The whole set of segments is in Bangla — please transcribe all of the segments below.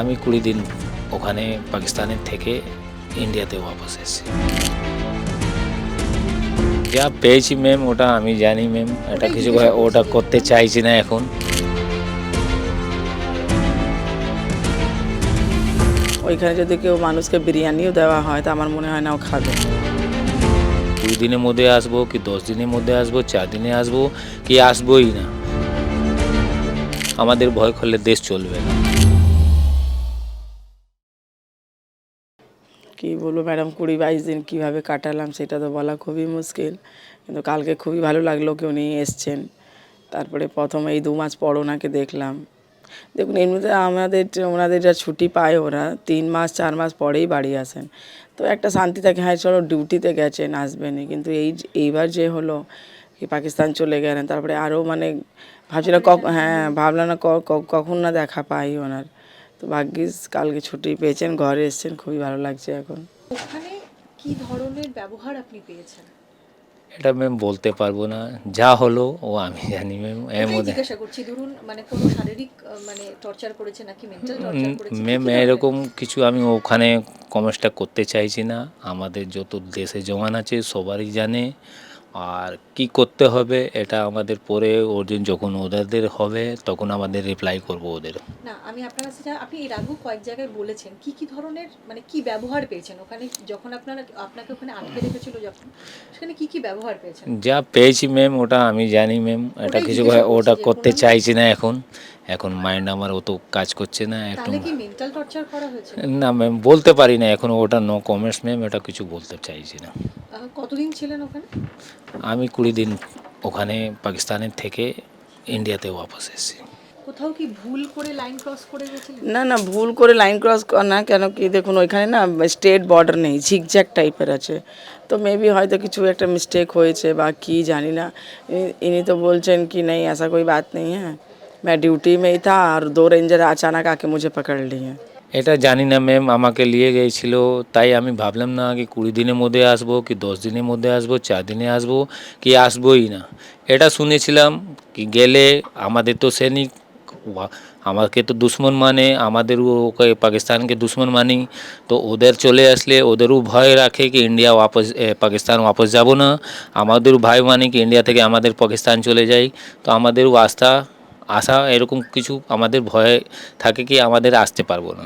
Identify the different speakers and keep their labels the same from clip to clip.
Speaker 1: আমি কুড়ি দিন ওখানে পাকিস্তানের থেকে ইন্ডিয়াতে ওয়াপস এসেছি। যা পেয়েছি ম্যাম ওটা আমি জানি ম্যাম এটা কিছু ওটা করতে চাইছি না এখন।
Speaker 2: ওইখানে যদি কেউ মানুষকে বিরিয়ানিও দেওয়া হয় তা আমার মনে হয় না ও খাবে।
Speaker 1: কুড়ি দিনের মধ্যে আসব কি দশ দিনের মধ্যে আসব চার দিনে আসব কি আসবোই না। আমাদের ভয় করলে দেশ চলবে না।
Speaker 2: কি বলব, ম্যাডাম কুড়ি বাইশ দিন কীভাবে কাটালাম সেটা তো বলা খুবই মুশকিল। কিন্তু কালকে খুবই ভালো লাগল কি উনি এসছেন। তারপরে প্রথম এই দু মাস পর ওনাকে দেখলাম। দেখুন, এমনিতে আমাদের ওনাদের যা ছুটি পায় ওরা, তিন মাস, চার মাস পরেই বাড়ি আসেন। তো একটা শান্তি থাকে হ্যাঁ চলো ডিউটিতে গেছেন, আসবেনই। কিন্তু এই এইবার যে হলো কি পাকিস্তান চলে গেলেন, তারপরে আরও মানে ভাবছিলাম হ্যাঁ ভাবলাম না কখন না দেখা পাই ওনার। তো ভাগ্যিস কালকে ছুটি পেয়েছেন ঘরে এসছেন খুবই ভালো লাগছে এখন।
Speaker 3: ওখানে কি ধরনের ব্যবহার আপনি পেয়েছেন?
Speaker 1: এটা ম্যাম বলতে পারব না। যা হলো ও আমি জানি ম্যাম এর মধ্যে
Speaker 3: জিজ্ঞাসা করছি ধরুন মানে কোনো শারীরিক মানে টর্চার করেছে নাকি মেন্টাল টর্চার করেছে
Speaker 1: ম্যাম এরকম কিছু আমি ওখানে কমেন্টসটা করতে চাইছি না। আমাদের যত দেশে জওয়ান আছে সবারই জানে। আর কি করতে হবে এটা আমাদের পরে অর্জুন যখন ওদের হবে তখন আমাদের রিপ্লাই করব ওদের।
Speaker 3: না আমি আপনার কাছে আপনি এর আগেও কয়েক জায়গায় বলেছেন কি কি ধরনের মানে কি ব্যবহার পেয়েছেন? ওখানে যখন আপনারা আপনাকে ওখানে আটকে রেখেছিল যখন সেখানে কি কি ব্যবহার পেয়েছেন?
Speaker 1: যা পেয়েছি ম্যাম ওটা আমি জানি ম্যাম এটা কিছু ওটা করতে চাইছি না এখন। এখন মাইন্ড আমার অত কাজ করছে না একটু
Speaker 3: তাহলে কি মেন্টাল টর্চার করা হয়েছে?
Speaker 1: না ম্যাম বলতে পারি না এখন ওটা নো কমেন্টস ম্যাম এটা কিছু বলতে চাইছি না।
Speaker 3: কতদিন ছিলেন ওখানে?
Speaker 1: আমি কুড়ি দিন ওখানে পাকিস্তানের থেকে ইন্ডিয়াতে ওয়াপস এসেছি
Speaker 3: কোথাও কি ভুল করে লাইন ক্রস করে গেছিলেন
Speaker 2: না না ভুল করে লাইন ক্রস না কেন কি দেখুন ওইখানে না স্টেট বর্ডার নেই ঝিকঝ্যাক টাইপের আছে তো মেবি হয়তো কিছু একটা মিস্টেক হয়েছে বা কি জানি না ইনি तो বলছেন কি নেই ऐसा कोई बात नहीं है मैं ड्यूटी में ही था और दो रेंजर अचानक आके मुझे पकड़ लिए
Speaker 1: এটা জানি না ম্যাম আমাকে নিয়ে গিয়েছিল। তাই আমি ভাবলাম, না কি কুড়ি দিনের মধ্যে আসব, কি দশ দিনের মধ্যে আসব, চার দিনে আসব, কি আসবোই না? এটা শুনেছিলাম, কি গেলে আমাদের তো সৈনিক আমাকে তো দুশ্মন মানে আমাদের ওকে, পাকিস্তানকে দুশ্মন মানি তো ওদের চলে আসলে ওদেরও ভয় রাখে কি ইন্ডিয়া ওয়াপস পাকিস্তান ওয়াপস যাব না। আমাদেরও ভয় মানে কি ইন্ডিয়া থেকে আমাদের পাকিস্তান চলে যাই। তো আমাদেরও আস্থা আশা এরকম কিছু আমাদের ভয় থাকে কি আমাদের আসতে পারব না।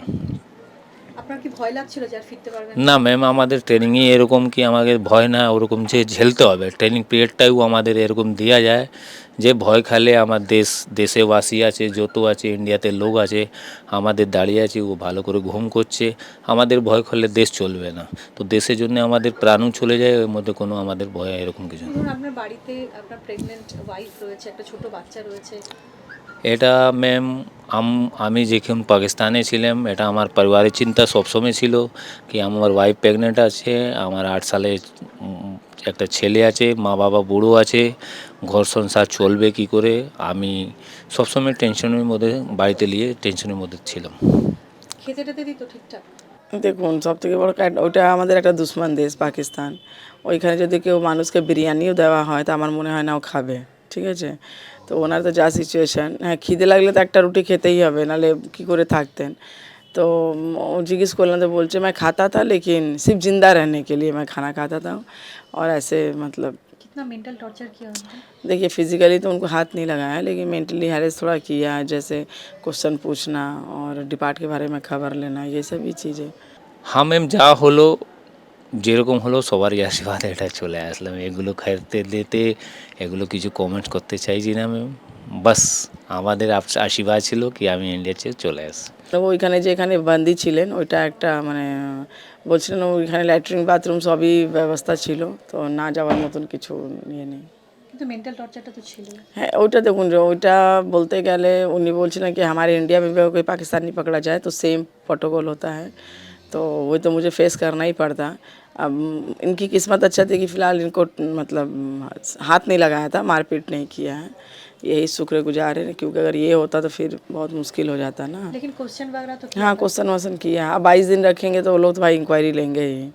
Speaker 3: না?
Speaker 1: ম্যাম আমাদের ট্রেনিংয়ে এরকম কি আমাদের ভয় না ওরকম যে ঝেলতে হবে। ট্রেনিং পিরিয়ডটাও আমাদের এরকম দেওয়া যায় যে ভয় খালে আমার দেশ দেশেবাসী আছে যত আছে ইন্ডিয়াতে লোক আছে আমাদের দাঁড়িয়ে আছে ও ভালো করে ঘুম করছে। আমাদের ভয় খালে দেশ চলবে না। তো দেশের জন্য আমাদের প্রাণও চলে যায় ওর মধ্যে কোনো আমাদের ভয় এরকম কিছু
Speaker 3: আপনার বাড়িতে আপনার প্রেগনেন্ট ওয়াইফ রয়েছে একটা ছোট বাচ্চা রয়েছে
Speaker 1: এটা ম্যাম আম- আমি যখন পাকিস্তানে ছিলাম এটা আমার পরিবারের চিন্তা সবসময় ছিল কি আমার ওয়াইফ প্রেগনেন্ট আছে আমার আট সালে একটা ছেলে আছে মা বাবা বুড়ো আছে ঘর সংসার চলবে কি করে আমি সবসময় টেনশনের মধ্যে বাড়িতে নিয়ে টেনশনের মধ্যে ছিলাম।
Speaker 3: ঠিকঠাক?
Speaker 2: দেখুন সব থেকে বড় কাজ ওইটা আমাদের একটা দুশ্মন দেশ পাকিস্তান। ওইখানে যদি কেউ মানুষকে বিরিয়ানিও দেওয়া হয় তা আমার মনে হয় না ও খাবে। ঠিক আছে তো ওনার তো যা সিচুয়েশান হ্যাঁ খিদে লাগলে তো একটা রুটি খেতেই হবে নাহলে কী করে থাকতেন তো উম, ও জিজ্ঞেস করলাম তো বলছে मैं खाता था लेकिन सिर्फ जिंदा रहने के लिए मैं खाना खाता था और ऐसे मतलब
Speaker 3: कितना मेंटल टॉर्चर किया उन्होंने
Speaker 2: देखिए फिजिकली तो उनको हाथ नहीं लगाया है लेकिन मेंटली हैरेस थोड़ा किया है जैसे क्वेश्चन पूछना और डिपार्ट के बारे में खबर लेना ये सभी चीज़ें
Speaker 1: হ্যাঁ ম্যাম যা হলো যেরকম হলো সবারই আশীর্বাদ এটা চলে আসলাম। এগুলো খাইতে দিতে এগুলো কিছু কমেন্ট করতে চাইছি না আমি বাস আমাদের আশীর্বাদ ছিল কি আমি ইন্ডিয়া চেয়ে চলে আসি
Speaker 2: ওইখানে যে এখানে বন্দি ছিলেন ওইটা একটা মানে বলছিলেন ওইখানে ল্যাট্রিন বাথরুম সবই ব্যবস্থা ছিল তো না যাওয়ার মতন কিছু নিয়ে নেই। হ্যাঁ ওইটা দেখুন ওইটা বলতে গেলে উনি বলছিলেন কি हमारे इंडिया में भी कोई पाकिस्तानी पकड़ा जाए तो सेम प्रोटोकॉल होता তো तो वो तो मुझे फेस करना अब इनकी किस्मत अच्छा थी कि फ़िलहाल इनको मतलब हाथ नहीं लगाया था मारपीट नहीं किया है यही शुक्रगुजार है क्योंकि अगर ये होता तो फिर बहुत मुश्किल हो जाता ना
Speaker 3: लेकिन क्वेश्चन वगैरह तो किया
Speaker 2: हाँ क्वेश्चन वोश्चन किया अब बाईस दिन रखेंगे तो वो लोग तो भाई इंक्वायरी लेंगे ही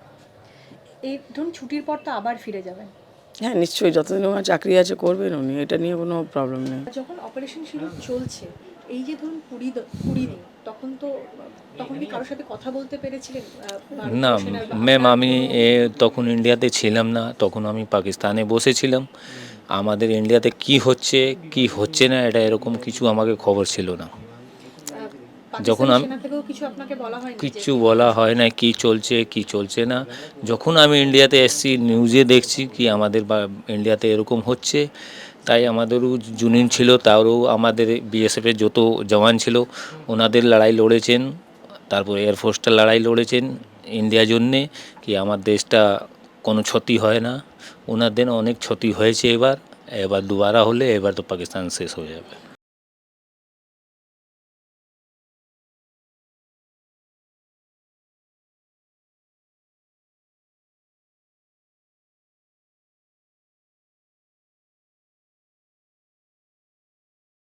Speaker 3: এই ধরুন ছুটির পর তো আবার ফিরে যাবেন
Speaker 2: হ্যাঁ নিশ্চয়ই যতদিন ওনার চাকরি আছে করবেন উনি এটা নিয়ে কোনো প্রবলেম নেই
Speaker 3: যখন অপারেশন শুরু চলছে এই যে ধরুন কুড়ি দ- কুড়ি দিন তখন তো তখন কি কারোর সাথে কথা বলতে পেরেছিলেন?
Speaker 1: না ম্যাম আমি এ, তখন ইন্ডিয়াতে ছিলাম না তখন আমি পাকিস্তানে বসেছিলাম। আমাদের ইন্ডিয়াতে কি হচ্ছে কি হচ্ছে না এটা এরকম কিছু আমাকে খবর ছিল না। যখন আমি-
Speaker 3: কিছু বলা
Speaker 1: কিচ্ছু বলা হয় না কি চলছে কি চলছে না। যখন আমি ইন্ডিয়াতে এসেছি নিউজে দেখছি কি আমাদের বা ইন্ডিয়াতে এরকম হচ্ছে তাই আমাদেরও জুনিন ছিল তারও আমাদের বিএসএফের যত জওয়ান ছিল ওনাদের লড়াই লড়েছেন তারপর এয়ারফোর্সটা লড়াই লড়েছেন ইন্ডিয়ার জন্যে কি আমার দেশটা কোনো ক্ষতি হয় না। ওনাদের অনেক ক্ষতি হয়েছে এবার এবার দুবারা হলে এবার তো পাকিস্তান শেষ হয়ে যাবে।